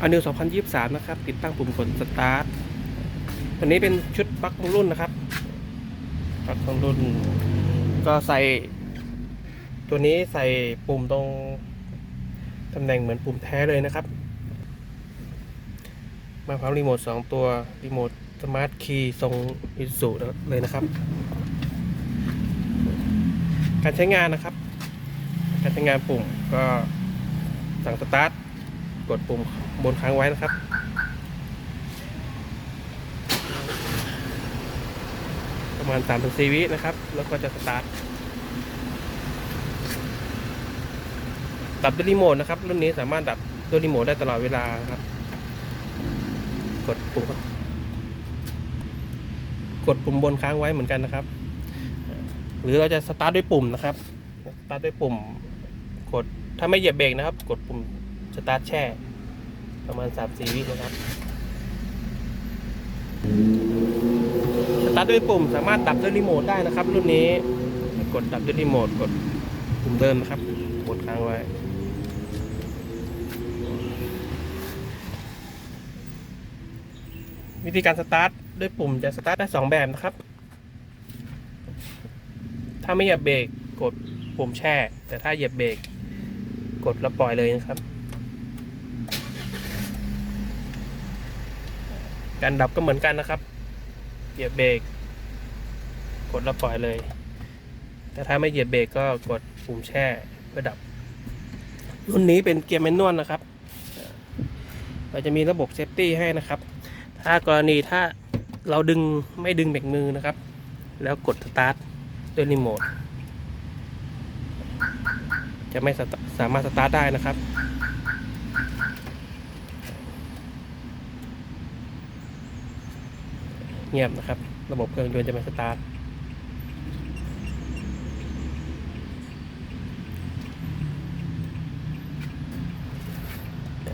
อันนิว2023 นะครับ ติดตั้งปุ่มกดสตาร์ทอันนี้เป็นชุดปลั๊กของรุ่นนะครับปลั๊กของรุ่น ก็ใส่ ตัวนี้ใส่ปุ่มตรงตำแหน่งเหมือนปุ่มแท้เลยนะครับ มาพร้อมรีโมท 2 ตัว รีโมทสมาร์ทคีย์ทรงอิสุเลยนะครับ การใช้งานนะครับ การใช้งานปุ่มก็สั่งสตาร์ท กดปุ่มบนค้างไว้นะครับประมาณ3-4ถึงวินะครับ แล้วก็จะสตาร์ทดับด้วยรีโมทนะครับ รุ่นนี้สามารถดับด้วยรีโมทได้ตลอดเวลาครับ กดปุ่มกดปุ่มบนค้างไว้เหมือนกันนะครับ หรือเราจะสตาร์ทด้วยปุ่มนะครับ สตาร์ทด้วยปุ่ม กดถ้าไม่เหยียบเบรกนะครับ กดปุ่ม สตาร์ทแช่ ประมาณ 3 4 วินะครับ สตาร์ทด้วยปุ่มสามารถดับด้วยรีโมทได้นะครับ รุ่นนี้กดดับด้วยรีโมทกดปุ่มเดิมนะครับ กดค้างไว้วิธีการสตาร์ทด้วยปุ่มจะสตาร์ทได้สองแบบนะครับ ถ้าไม่เหยียบเบรกกดปุ่มแช่ แต่ถ้าเหยียบเบรกกดแล้วปล่อยเลยนะครับ การดับก็เหมือนกันนะครับเหยียบเบรกกดแล้วปล่อยเลย แต่ถ้าไม่เหยียบเบรกก็กดปุ่มแช่เพื่อดับ รุ่นนี้เป็นเกียร์แมนนวลนะครับเราจะมีระบบเซฟตี้ให้นะครับ ถ้ากรณีถ้าเราดึงไม่ดึงเบรกมือนะครับ แล้วกดสตาร์ทด้วยรีโมทจะไม่สตสามารถสตาร์ทได้นะครับ เงียบนะครับ ระบบเครื่องยนต์จะไม่สตาร์ท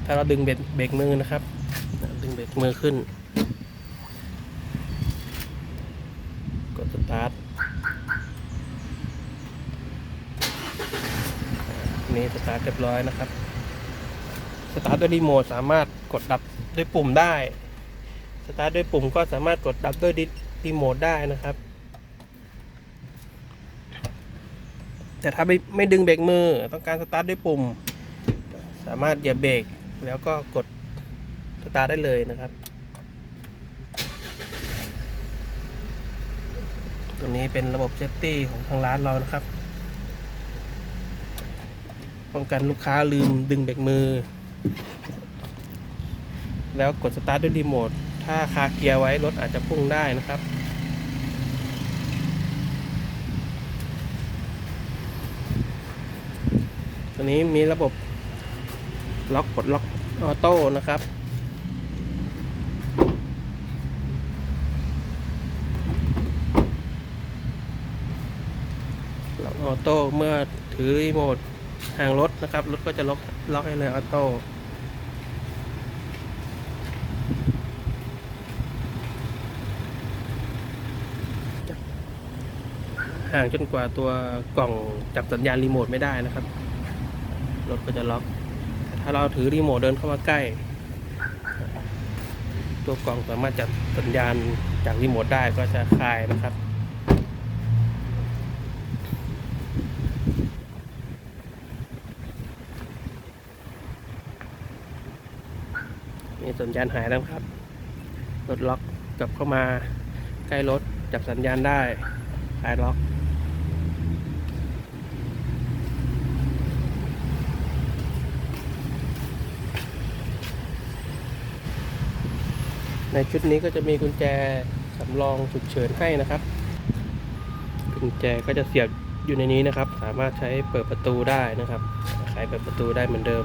ถ้าเราดึงเบรกเบรกมือนะครับ ดึงเบรกมือขึ้น กดสตาร์ทนนี้สตาร์ทเรียบร้อยนะครับ สตาร์ทด้วยรีโมทสามารถกดดับด้วยปุ่มได้ สตาร์ทด้วยปุ่มก็สามารถกดดับด้วยรีโมทได้นะครับ แต่ถ้าไม่ไม่ดึงเบรกมือต้องการสตาร์ทด้วยปุ่ม สามารถเหยียบเบรกแล้วก็กดสตาร์ทได้เลยนะครับ ตัวนี้เป็นระบบเซฟตี้ของทางร้านเรานะครับป้องกันลูกค้าลืมดึงเบรกมือ แล้วกดสตาร์ทด้วยรีโมท ถ้าคาเกียร์ไว้รถอาจจะพุ่งได้นะครับ ตัวนี้มีระบบล็อกปลดล็อกออโต้นะครับล็อกออโต้เมื่อถือรีโมทห่างรถนะครับรถก็จะล็อกล็อกให้เลยออโต้ ห่างจนกว่าตัวกล่องจับสัญญาณรีโมทไม่ได้นะครับ รถก็จะล็อก ถ้าเราถือรีโมทเดินเข้ามาใกล้ ตัวกล่องสามารถจับสัญญาณจากรีโมทได้ก็จะคลายนะครับนี่สัญญาณหายแล้วครับ รถล็อกกลับเข้ามาใกล้รถจับสัญญาณได้คลายล็อก ในชุดนี้ก็จะมีกุญแจสำรองฉุกเฉินให้นะครับ กุญแจก็จะเสียบอยู่ในนี้นะครับ สามารถใช้เปิดประตูได้นะครับไขเปิดประตูได้เหมือนเดิม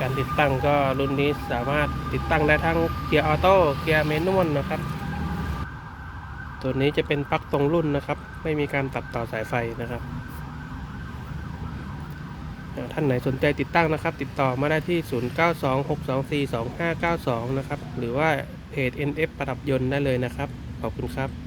การติดตั้งก็รุ่นนี้สามารถติดตั้งได้ทั้งเกียร์ออโต้เกียร์เมนวลนะครับ ตัวนี้จะเป็นปลั๊กตรงรุ่นนะครับ ไม่มีการตัดต่อสายไฟนะครับ ท่านไหนสนใจติดตั้งนะครับ ติดต่อมาได้ที่ 0926242592 นะครับ หรือว่าเพจ NF ประดับยนต์ได้เลยนะครับ ขอบคุณครับ